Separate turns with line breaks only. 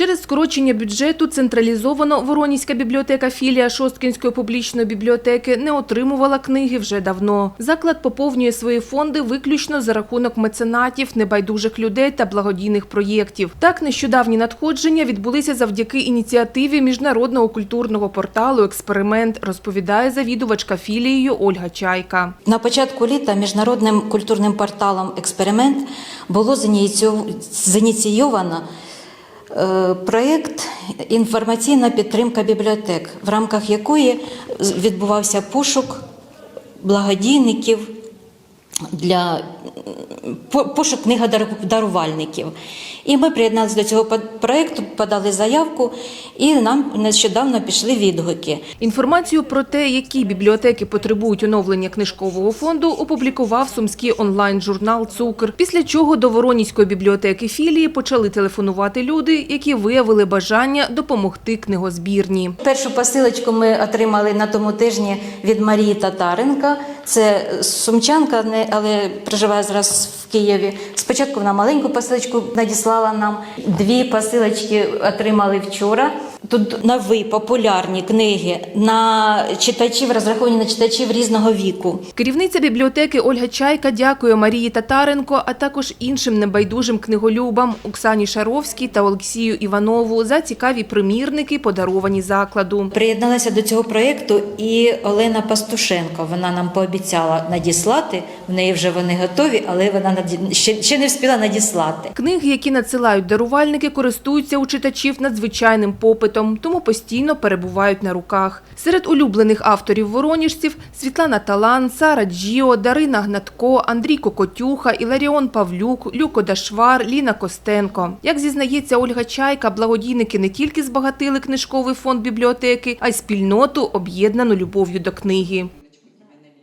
Через скорочення бюджету централізовано Воронізька бібліотека філія Шосткінської публічної бібліотеки не отримувала книги вже давно. Заклад поповнює свої фонди виключно за рахунок меценатів, небайдужих людей та благодійних проєктів. Так, нещодавні надходження відбулися завдяки ініціативі міжнародного культурного порталу Експеримент, розповідає завідувачка філією Ольга Чайка.
На початку літа міжнародним культурним порталом Експеримент було зініційовано проєкт Інформаційна підтримка бібліотек, в рамках якої відбувався пошук благодійників для пошук книгодарувальників. І ми приєдналися до цього проєкту, подали заявку, і нам нещодавно пішли відгуки.
Інформацію про те, які бібліотеки потребують оновлення книжкового фонду, опублікував сумський онлайн-журнал Цукр. Після чого до Воронізької бібліотеки філії почали телефонувати люди, які виявили бажання допомогти книгозбірні.
Першу посилочку ми отримали на тому тижні від Марії Татаренка. Це сумчанка, але проживає зараз в Києві. Спочатку вона маленьку посилочку надіслала нам. Дві посилочки отримали вчора. Тут нові популярні книги на читачів, розраховані на читачів різного віку.
Керівниця бібліотеки Ольга Чайка дякує Марії Татаренко, а також іншим небайдужим книголюбам Оксані Шаровській та Олексію Іванову за цікаві примірники, подаровані закладу.
Приєдналася до цього проєкту і Олена Пастушенко. Вона нам пообіцяла надіслати. В неї вже вони готові, але вона ще, ще не встигла надіслати.
Книги, які надсилають дарувальники, користуються у читачів надзвичайним попитом, тому постійно перебувають на руках. Серед улюблених авторів воронішців: Світлана Талан, Сара Джіо, Дарина Гнатко, Андрій Кокотюха, Іларіон Павлюк, Люко Дашвар, Ліна Костенко. Як зізнається Ольга Чайка, благодійники не тільки збагатили книжковий фонд бібліотеки, а й спільноту, об'єднану любов'ю до книги.